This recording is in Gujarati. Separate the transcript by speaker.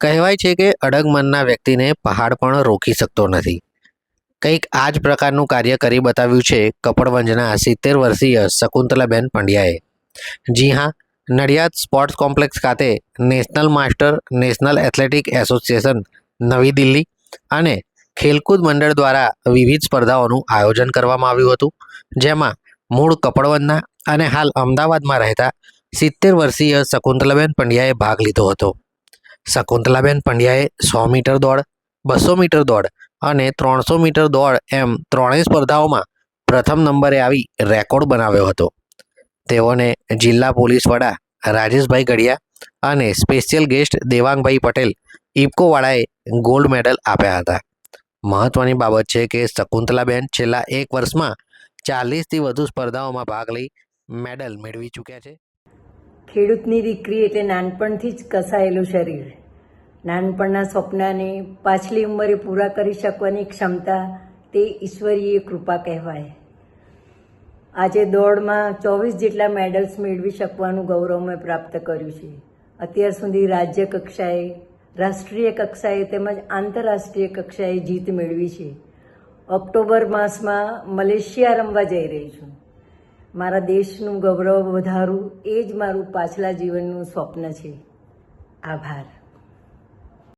Speaker 1: કહેવાય છે કે અડગ મનના વ્યક્તિને પહાડ પણ રોકી શકતો નથી. કંઈક આ જ પ્રકારનું કાર્ય કરી બતાવ્યું છે કપડવંજના સિત્તેર વર્ષીય શકુંતલાબેન પંડ્યાએ. જી હા, નડિયાદ સ્પોર્ટ્સ કોમ્પ્લેક્સ ખાતે national master, national athletic association, નવી દિલ્હી અને ખેલકૂદ મંડળ દ્વારા વિવિધ સ્પર્ધાઓનું આયોજન કરવામાં આવ્યું હતું, જેમાં મૂળ કપડવંજના અને હાલ અમદાવાદમાં રહેતા સિત્તેર વર્ષીય શકુંતલાબેન પંડ્યાએ ભાગ લીધો હતો. શકુંતલાબેન પંડ્યાએ સો મીટર દોડ, બસો મીટર દોડ અને ત્રણસો મીટર દોડ એમ ત્રણેય સ્પર્ધાઓમાં પ્રથમ નંબરે આવી રેકોર્ડ બનાવ્યો હતો. તેઓને જિલ્લા પોલીસ વડા રાજેશભાઈ ગઢિયા અને સ્પેશિયલ ગેસ્ટ દેવાંગભાઈ પટેલ ઇફકોવાળાએ ગોલ્ડ મેડલ આપ્યા હતા. મહત્વની બાબત છે કે શકુંતલાબેન છેલ્લા એક વર્ષમાં ચાલીસથી વધુ સ્પર્ધાઓમાં ભાગ લઈ મેડલ મેળવી ચૂક્યા છે.
Speaker 2: ખેડૂતની દીકરી એટલે નાનપણથી જ કસાયેલું શરીર. નાનપણના સ્વપ્નાને પાછલી ઉંમરે પૂરા કરી શકવાની ક્ષમતા તે ઈશ્વરીય કૃપા કહેવાય. આજે દોડમાં ચોવીસ જેટલા મેડલ્સ મેળવી શકવાનું ગૌરવ મેં પ્રાપ્ત કર્યું છે. અત્યાર સુધી રાજ્ય કક્ષાએ, રાષ્ટ્રીય કક્ષાએ તેમજ આંતરરાષ્ટ્રીય કક્ષાએ જીત મેળવી છે. ઓક્ટોબર માસમાં મલેશિયા રમવા જઈ રહી છું. મારા દેશનું ગૌરવ વધારવું એ જ મારું પાછલા જીવનનું સ્વપ્ન છે. આભાર.